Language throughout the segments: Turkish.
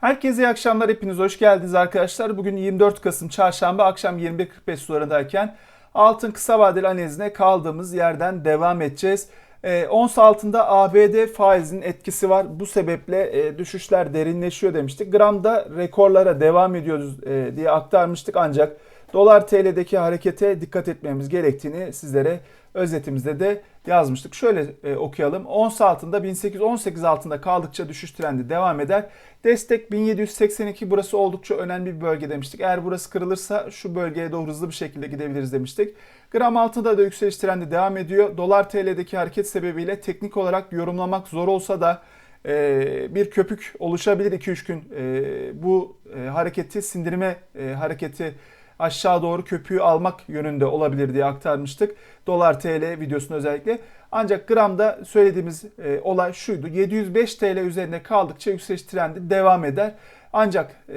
Herkese iyi akşamlar. Hepiniz hoş geldiniz arkadaşlar. Bugün 24 Kasım Çarşamba akşam 21.45 sularındayken altın kısa vadeli analizine kaldığımız yerden devam edeceğiz. E, ons altında ABD faizinin etkisi var. Bu sebeple e, düşüşler derinleşiyor demiştik. Gramda rekorlara devam ediyoruz e, diye aktarmıştık ancak dolar TL'deki harekete dikkat etmemiz gerektiğini sizlere özetimizde de yazmıştık. Şöyle e, okuyalım. Ons altında 1818 altında kaldıkça düşüş trendi devam eder. Destek 1782 burası oldukça önemli bir bölge demiştik. Eğer burası kırılırsa şu bölgeye doğru hızlı bir şekilde gidebiliriz demiştik. Gram altında da yükseliş trendi devam ediyor. Dolar TL'deki hareket sebebiyle teknik olarak yorumlamak zor olsa da e, bir köpük oluşabilir 2-3 gün. E, bu e, hareketi sindirme e, hareketi aşağı doğru köpüğü almak yönünde olabilir diye aktarmıştık. Dolar TL videosunda özellikle. Ancak gramda söylediğimiz e, olay şuydu. 705 TL üzerinde kaldıkça yükseliş trendi devam eder. Ancak e,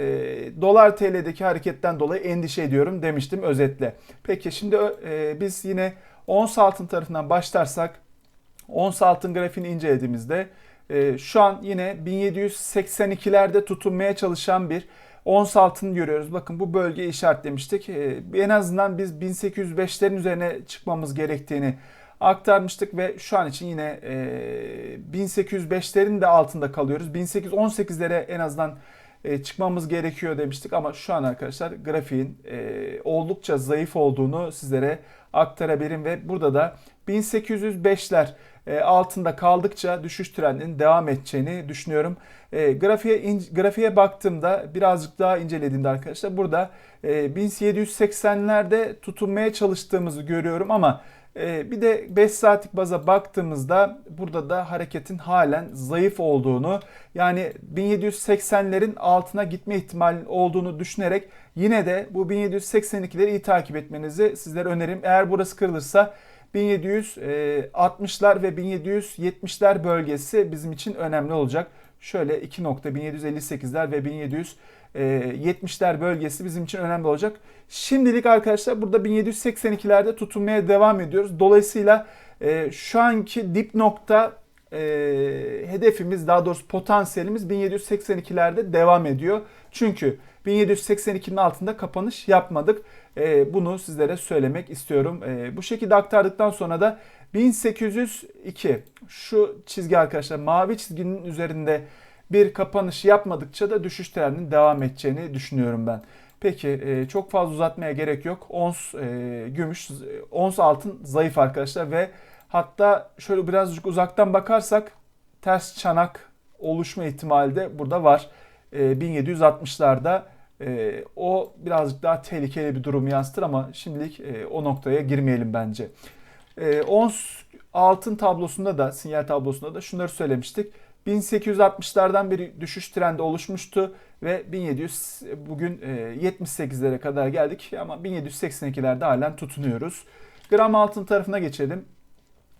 dolar TL'deki hareketten dolayı endişe ediyorum demiştim özetle. Peki şimdi e, biz yine ons altın tarafından başlarsak ons altın grafiğini incelediğimizde e, şu an yine 1782'lerde tutunmaya çalışan bir ons altını görüyoruz. Bakın bu bölgeyi işaretlemiştik. Ee, en azından biz 1805'lerin üzerine çıkmamız gerektiğini aktarmıştık ve şu an için yine 1805'lerin e, de altında kalıyoruz. 1818'lere en azından e, çıkmamız gerekiyor demiştik ama şu an arkadaşlar grafiğin e, oldukça zayıf olduğunu sizlere aktarabilirim ve burada da 1805'ler e, altında kaldıkça düşüş trendinin devam edeceğini düşünüyorum. E, grafiğe in, grafiğe baktığımda birazcık daha incelediğimde arkadaşlar burada e, 1780'lerde tutunmaya çalıştığımızı görüyorum ama e, bir de 5 saatlik baza baktığımızda burada da hareketin halen zayıf olduğunu yani 1780'lerin altına gitme ihtimali olduğunu düşünerek yine de bu 1782'leri iyi takip etmenizi sizlere öneririm. Eğer burası kırılırsa 1760'lar ve 1770'ler bölgesi bizim için önemli olacak. Şöyle 2 nokta 1758'ler ve 1770'ler bölgesi bizim için önemli olacak. Şimdilik arkadaşlar burada 1782'lerde tutunmaya devam ediyoruz. Dolayısıyla e, şu anki dip nokta e, hedefimiz daha doğrusu potansiyelimiz 1782'lerde devam ediyor. Çünkü 1782'nin altında kapanış yapmadık. E, bunu sizlere söylemek istiyorum. E, bu şekilde aktardıktan sonra da 1802 şu çizgi arkadaşlar mavi çizginin üzerinde bir kapanış yapmadıkça da düşüş trendinin devam edeceğini düşünüyorum ben. Peki e, çok fazla uzatmaya gerek yok. Ons e, gümüş, ons altın zayıf arkadaşlar ve hatta şöyle birazcık uzaktan bakarsak ters çanak oluşma ihtimali de burada var. E, 1760'larda e, o birazcık daha tehlikeli bir durum yansıtır ama şimdilik e, o noktaya girmeyelim bence. E, ons altın tablosunda da sinyal tablosunda da şunları söylemiştik. 1860'lardan bir düşüş trendi oluşmuştu ve 1700 bugün 78'lere kadar geldik ama 1782'lerde halen tutunuyoruz. Gram altın tarafına geçelim.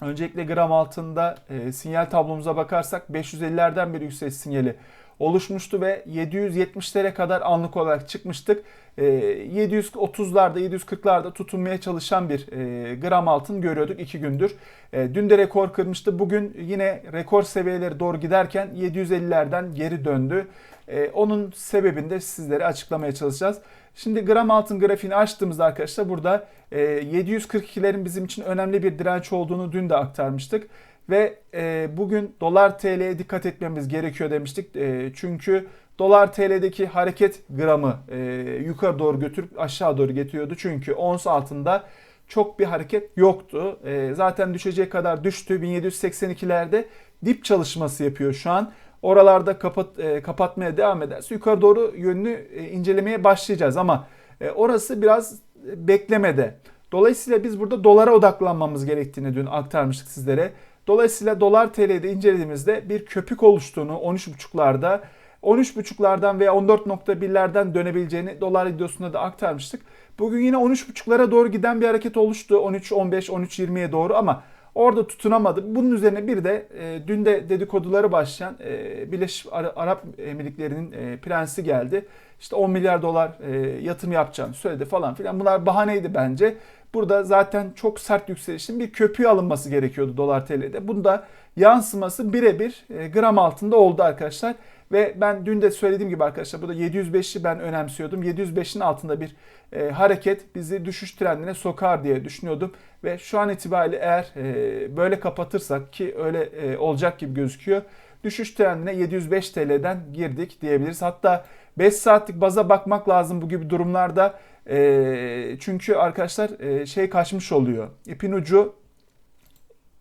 Öncelikle gram altında e, sinyal tablomuza bakarsak 550'lerden bir yükseliş sinyali oluşmuştu ve 770'lere kadar anlık olarak çıkmıştık. 730'larda ee, 740'larda tutunmaya çalışan bir e, gram altın görüyorduk 2 gündür. E, dün de rekor kırmıştı. Bugün yine rekor seviyeleri doğru giderken 750'lerden geri döndü. E, onun sebebini de sizlere açıklamaya çalışacağız. Şimdi gram altın grafiğini açtığımızda arkadaşlar burada 742'lerin bizim için önemli bir direnç olduğunu dün de aktarmıştık. Ve e, bugün dolar TL'ye dikkat etmemiz gerekiyor demiştik. E, çünkü dolar TL'deki hareket gramı e, yukarı doğru götürüp aşağı doğru getiriyordu. Çünkü ons altında çok bir hareket yoktu. E, zaten düşecek kadar düştü. 1782'lerde dip çalışması yapıyor şu an. Oralarda kapat, e, kapatmaya devam ederse yukarı doğru yönünü e, incelemeye başlayacağız ama e, orası biraz beklemede. Dolayısıyla biz burada dolara odaklanmamız gerektiğini dün aktarmıştık sizlere. Dolayısıyla dolar TL'de incelediğimizde bir köpük oluştuğunu 13.5'larda 13.5'lardan veya 14.1'lerden dönebileceğini dolar videosunda da aktarmıştık. Bugün yine 13.5'lara doğru giden bir hareket oluştu. 13, 15, 13, 20'ye doğru ama orada tutunamadı. Bunun üzerine bir de e, dün de dedikoduları başlayan e, Birleşik Arap Emirlikleri'nin e, prensi geldi. İşte 10 milyar dolar e, yatırım yapacağını söyledi falan filan. Bunlar bahaneydi bence. Burada zaten çok sert yükselişin bir köpüğü alınması gerekiyordu dolar TL'de. Bunda yansıması birebir e, gram altında oldu arkadaşlar. Ve ben dün de söylediğim gibi arkadaşlar burada 705'i ben önemsiyordum. 705'in altında bir e, hareket bizi düşüş trendine sokar diye düşünüyordum. Ve şu an itibariyle eğer e, böyle kapatırsak ki öyle e, olacak gibi gözüküyor. Düşüş trendine 705 TL'den girdik diyebiliriz. Hatta 5 saatlik baza bakmak lazım bu gibi durumlarda. E, çünkü arkadaşlar e, şey kaçmış oluyor. İpin ucu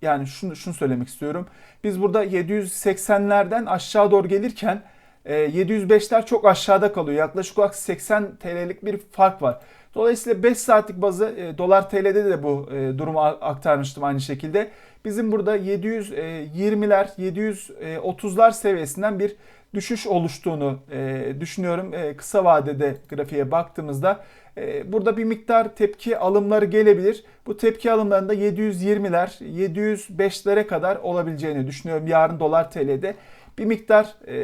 yani şunu, şunu söylemek istiyorum. Biz burada 780'lerden aşağı doğru gelirken 705'ler e, çok aşağıda kalıyor. Yaklaşık olarak 80 TL'lik bir fark var. Dolayısıyla 5 saatlik bazı e, dolar TL'de de bu e, durumu aktarmıştım aynı şekilde. Bizim burada 720'ler, 730'lar seviyesinden bir düşüş oluştuğunu düşünüyorum. Kısa vadede grafiğe baktığımızda ee, burada bir miktar tepki alımları gelebilir. Bu tepki alımlarında 720'ler, 705'lere kadar olabileceğini düşünüyorum yarın dolar TL'de. Bir miktar e,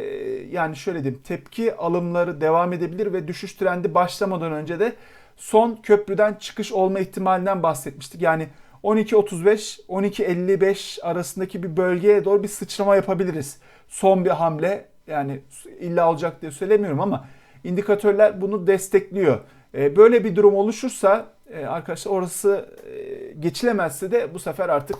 yani şöyle diyeyim tepki alımları devam edebilir ve düşüş trendi başlamadan önce de son köprüden çıkış olma ihtimalinden bahsetmiştik. Yani 12.35 12.55 arasındaki bir bölgeye doğru bir sıçrama yapabiliriz. Son bir hamle yani illa olacak diye söylemiyorum ama indikatörler bunu destekliyor. E, böyle bir durum oluşursa e, arkadaşlar orası e, geçilemezse de bu sefer artık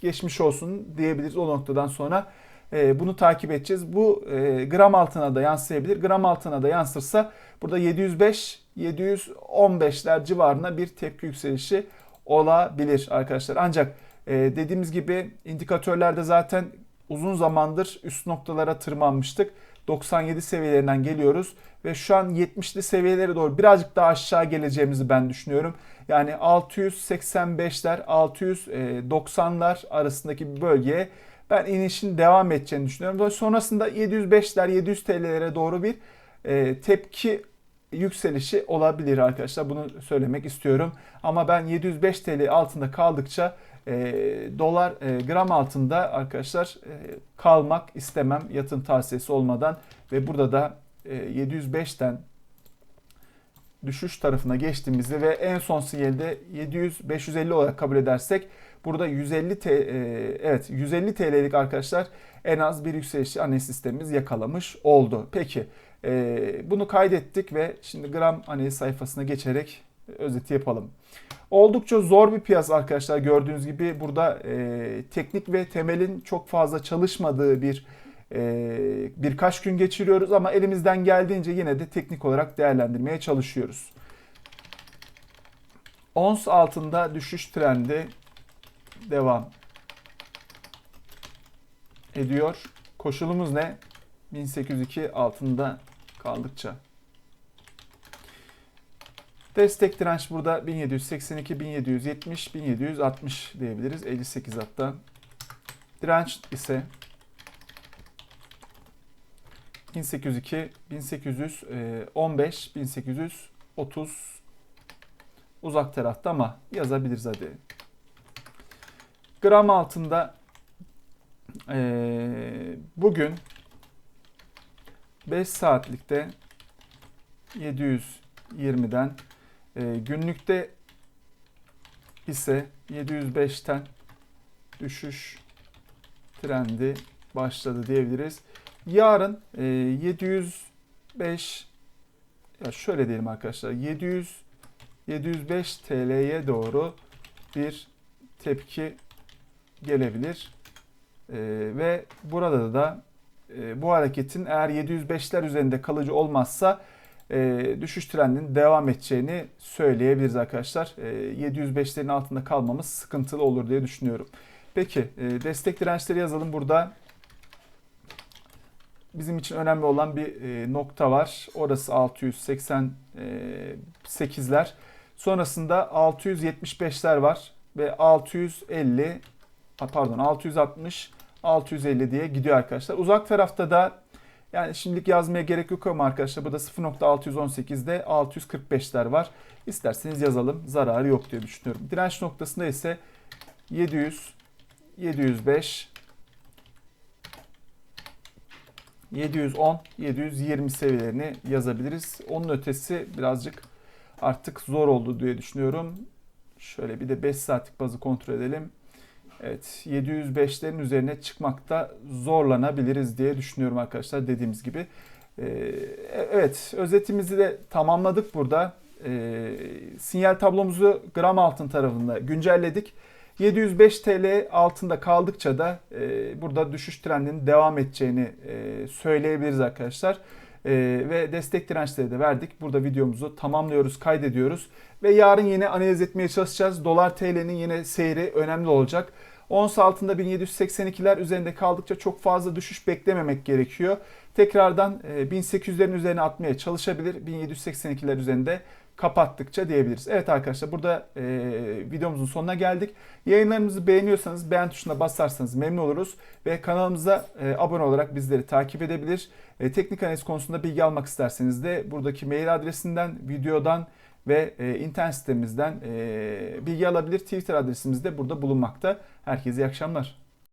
geçmiş olsun diyebiliriz o noktadan sonra. Bunu takip edeceğiz. Bu gram altına da yansıyabilir. Gram altına da yansırsa burada 705 715'ler civarında bir tepki yükselişi olabilir arkadaşlar. Ancak dediğimiz gibi indikatörlerde zaten uzun zamandır üst noktalara tırmanmıştık. 97 seviyelerinden geliyoruz ve şu an 70'li seviyelere doğru birazcık daha aşağı geleceğimizi ben düşünüyorum. Yani 685'ler 690'lar arasındaki bir bölgeye ben inişin devam edeceğini düşünüyorum. Sonrasında 705'ler 700 TL'lere doğru bir e, tepki yükselişi olabilir arkadaşlar. Bunu söylemek istiyorum. Ama ben 705 TL altında kaldıkça e, dolar e, gram altında arkadaşlar kalmak istemem yatın tavsiyesi olmadan ve burada da e, 705'ten düşüş tarafına geçtiğimizde ve en son sinyalde 700 550 olarak kabul edersek burada 150 T, e, evet 150 TL'lik arkadaşlar en az bir yükselişi analiz sistemimiz yakalamış oldu. Peki e, bunu kaydettik ve şimdi gram analiz sayfasına geçerek özeti yapalım. Oldukça zor bir piyasa arkadaşlar. Gördüğünüz gibi burada e, teknik ve temelin çok fazla çalışmadığı bir birkaç gün geçiriyoruz ama elimizden geldiğince yine de teknik olarak değerlendirmeye çalışıyoruz. Ons altında düşüş trendi devam ediyor. Koşulumuz ne? 1802 altında kaldıkça. Destek direnç burada 1782, 1770, 1760 diyebiliriz. 58 hatta. Direnç ise 1802, 1815, 1830 uzak tarafta ama yazabiliriz hadi. Gram altında e, bugün 5 saatlikte 720'den e, günlükte ise 705'ten düşüş trendi başladı diyebiliriz. Yarın e, 705 ya şöyle diyelim arkadaşlar 700 705 TL'ye doğru bir tepki gelebilir. E, ve burada da e, bu hareketin eğer 705'ler üzerinde kalıcı olmazsa e, düşüş trendinin devam edeceğini söyleyebiliriz arkadaşlar. E, 705'lerin altında kalmamız sıkıntılı olur diye düşünüyorum. Peki e, destek dirençleri yazalım burada. Bizim için önemli olan bir e, nokta var. Orası 688'ler. Sonrasında 675'ler var ve 650 pardon 660 650 diye gidiyor arkadaşlar. Uzak tarafta da yani şimdilik yazmaya gerek yok ama arkadaşlar burada 0.618'de 645'ler var. İsterseniz yazalım. Zararı yok diye düşünüyorum. Direnç noktasında ise 700, 705, 710, 720 seviyelerini yazabiliriz. Onun ötesi birazcık artık zor oldu diye düşünüyorum. Şöyle bir de 5 saatlik bazı kontrol edelim. Evet 705'lerin üzerine çıkmakta zorlanabiliriz diye düşünüyorum arkadaşlar dediğimiz gibi. Ee, evet özetimizi de tamamladık burada. Ee, sinyal tablomuzu gram altın tarafında güncelledik. 705 TL altında kaldıkça da e, burada düşüş trendinin devam edeceğini e, söyleyebiliriz arkadaşlar. E, ve destek dirençleri de verdik. Burada videomuzu tamamlıyoruz, kaydediyoruz. Ve yarın yine analiz etmeye çalışacağız. Dolar TL'nin yine seyri önemli olacak. Ons altında 1782'ler üzerinde kaldıkça çok fazla düşüş beklememek gerekiyor. Tekrardan e, 1800'lerin üzerine atmaya çalışabilir. 1782'ler üzerinde kapattıkça diyebiliriz. Evet arkadaşlar burada e, videomuzun sonuna geldik. Yayınlarımızı beğeniyorsanız beğen tuşuna basarsanız memnun oluruz. Ve kanalımıza e, abone olarak bizleri takip edebilir. E, teknik analiz konusunda bilgi almak isterseniz de buradaki mail adresinden, videodan ve e, internet sitemizden e, bilgi alabilir. Twitter adresimiz de burada bulunmakta. Herkese iyi akşamlar.